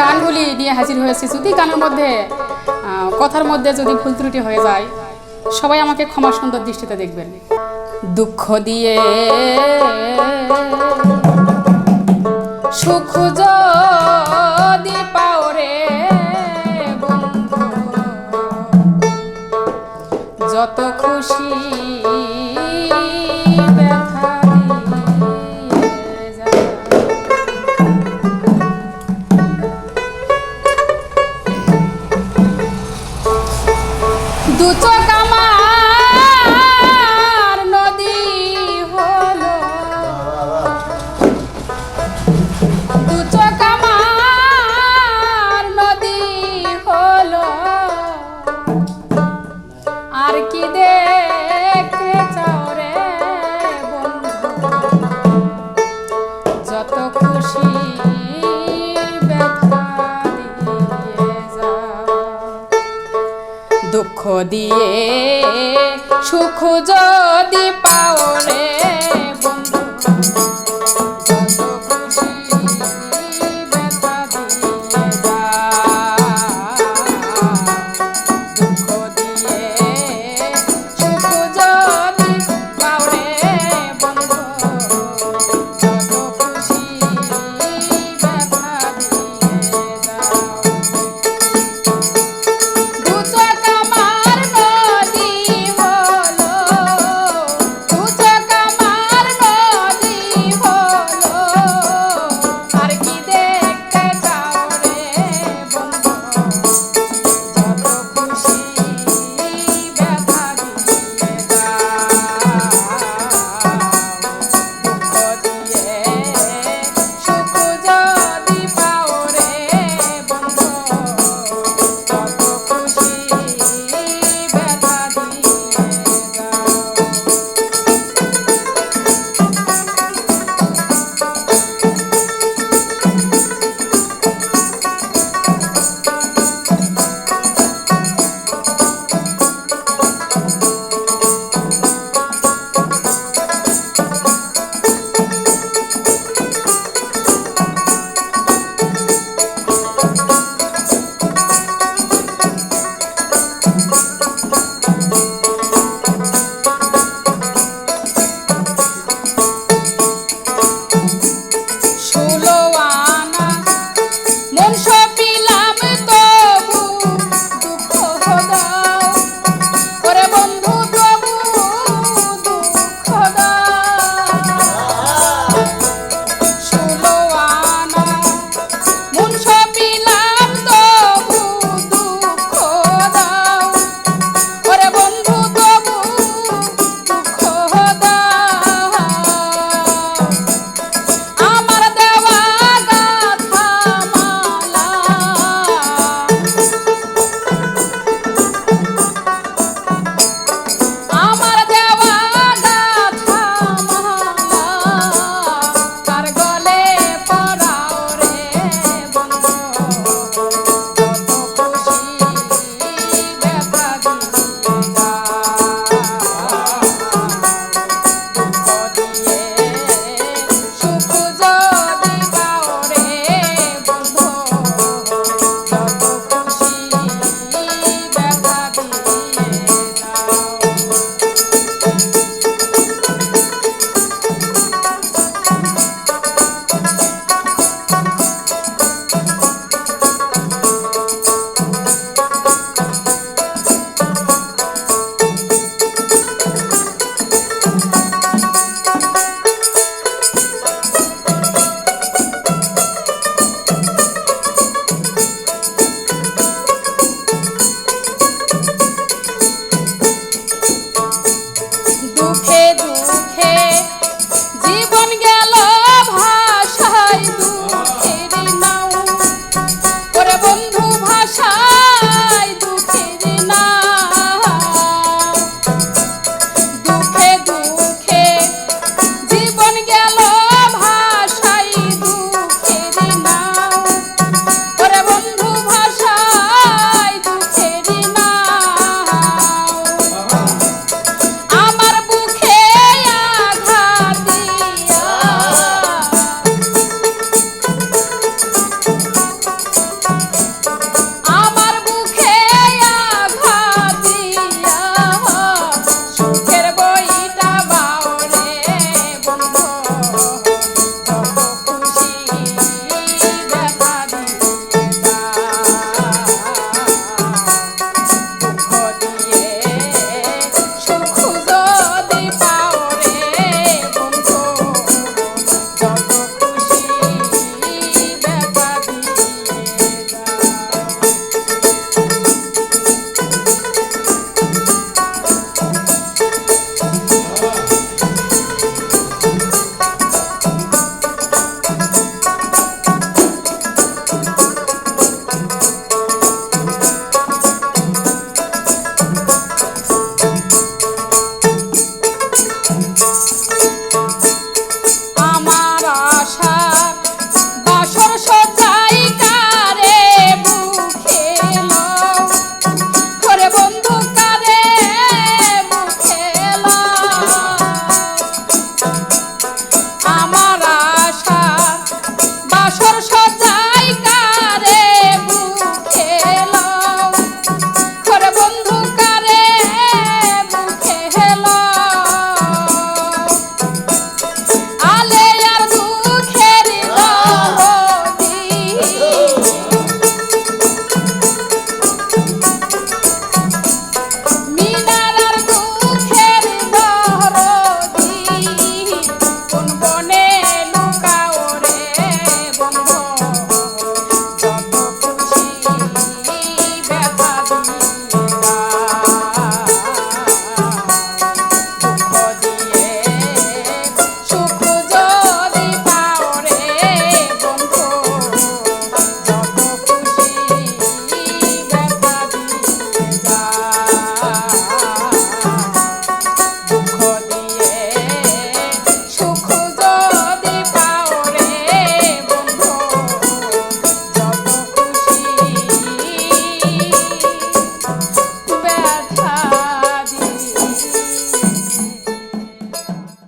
গানগুলি নিয়ে হাজির হয়েছি। যদি গানের মধ্যে কথার মধ্যে যদি ভুল ত্রুটি হয়ে যায়, সবাই আমাকে ক্ষমা সুন্দর দৃষ্টিতে দেখবেন। দুঃখ দিয়ে, সুখ সুখ যদি পাও